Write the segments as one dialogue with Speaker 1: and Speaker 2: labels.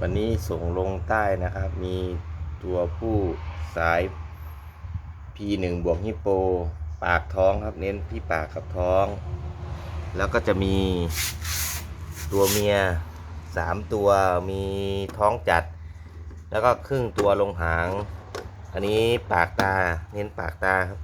Speaker 1: วันนี้ส่งลงใต้นะครับ มีตัวผู้สาย P1 บวกฮิปโป ปากท้องครับเน้นที่ปากกับท้อง แล้วก็จะมีตัวเมียสามตัวมีท้องจัด แล้วก็ครึ่งตัวลงหาง อันนี้ปากตาเน้นปากตาครับ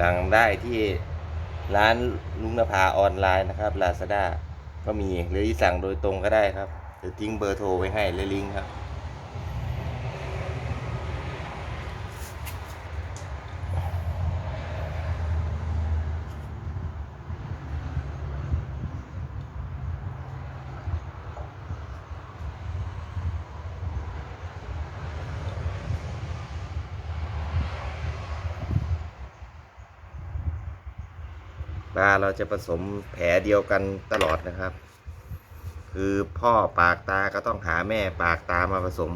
Speaker 1: สั่งได้ที่ร้านลุงนภาออนไลน์นะครับลาซาด้าก็มีหรือสั่งโดยตรงก็ได้ครับหรือทิ้งเบอร์โทรไว้ให้และลิงก์ครับ ปลาเราจะผสมแผลเดียวกันตลอดนะครับ คือพ่อปากตาก็ต้องหาแม่ปากตามาผสม